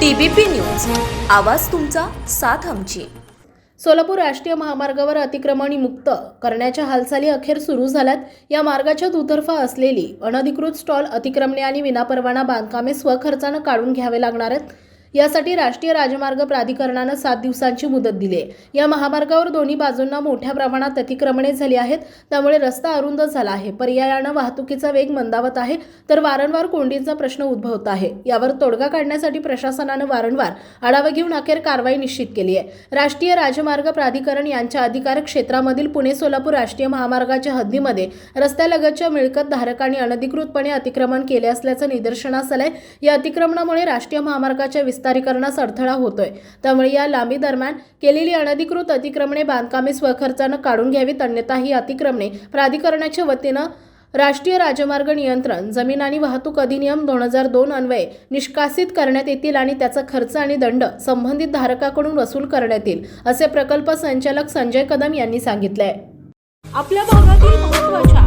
TBP news. आवाज तुमचा साथ आमची. सोलापूर राष्ट्रीय महामार्गावर अतिक्रमणी मुक्त करण्याच्या हालचाली अखेर सुरू झाल्यात. या मार्गाच्या दुतर्फा असलेली अनधिकृत स्टॉल अतिक्रमणे आणि विनापरवाना बांधकामे स्वखर्चानं काढून घ्यावे लागणार आहेत. यासाठी राष्ट्रीय राजमार्ग प्राधिकरणानं सात दिवसांची मुदत दिली आहे. या महामार्गावर दोन्ही बाजूंना मोठ्या प्रमाणात अतिक्रमणे झाली आहेत. त्यामुळे रस्ता अरुंद झाला आहे. पर्यायानं वाहतुकीचा वेग मंदावत आहे. तर वारंवार कोंडींचा प्रश्न उद्भवत आहे. यावर तोडगा काढण्यासाठी प्रशासनानं वारंवार आढावा घेऊन अखेर कारवाई निश्चित केली आहे. राष्ट्रीय राजमार्ग प्राधिकरण यांच्या अधिकार क्षेत्रामधील पुणे सोलापूर राष्ट्रीय महामार्गाच्या हद्दीमध्ये रस्त्यालगतच्या मिळकत धारकांनी अनधिकृतपणे अतिक्रमण केले असल्याचं निदर्शनास आलंय. या अतिक्रमणामुळे राष्ट्रीय महामार्गाच्या विस्तारीकरणास अडथळा होतोय. त्यामुळे या लांबी दरम्यान केलेली अनधिकृत अतिक्रमणे बांधकामे स्वखर्चानं काढून घ्यावीत अन्यथा ही अतिक्रमणे प्राधिकरणाच्या वतीनं राष्ट्रीय राजमार्ग नियंत्रण जमीन आणि वाहतूक अधिनियम दोन हजार दोन अन्वये निष्कासित करण्यात येतील आणि त्याचा खर्च आणि दंड संबंधित धारकाकडून वसूल करण्यात येईल असे प्रकल्प संचालक संजय कदम यांनी सांगितले आपल्या भागातील महत्त्वाच्या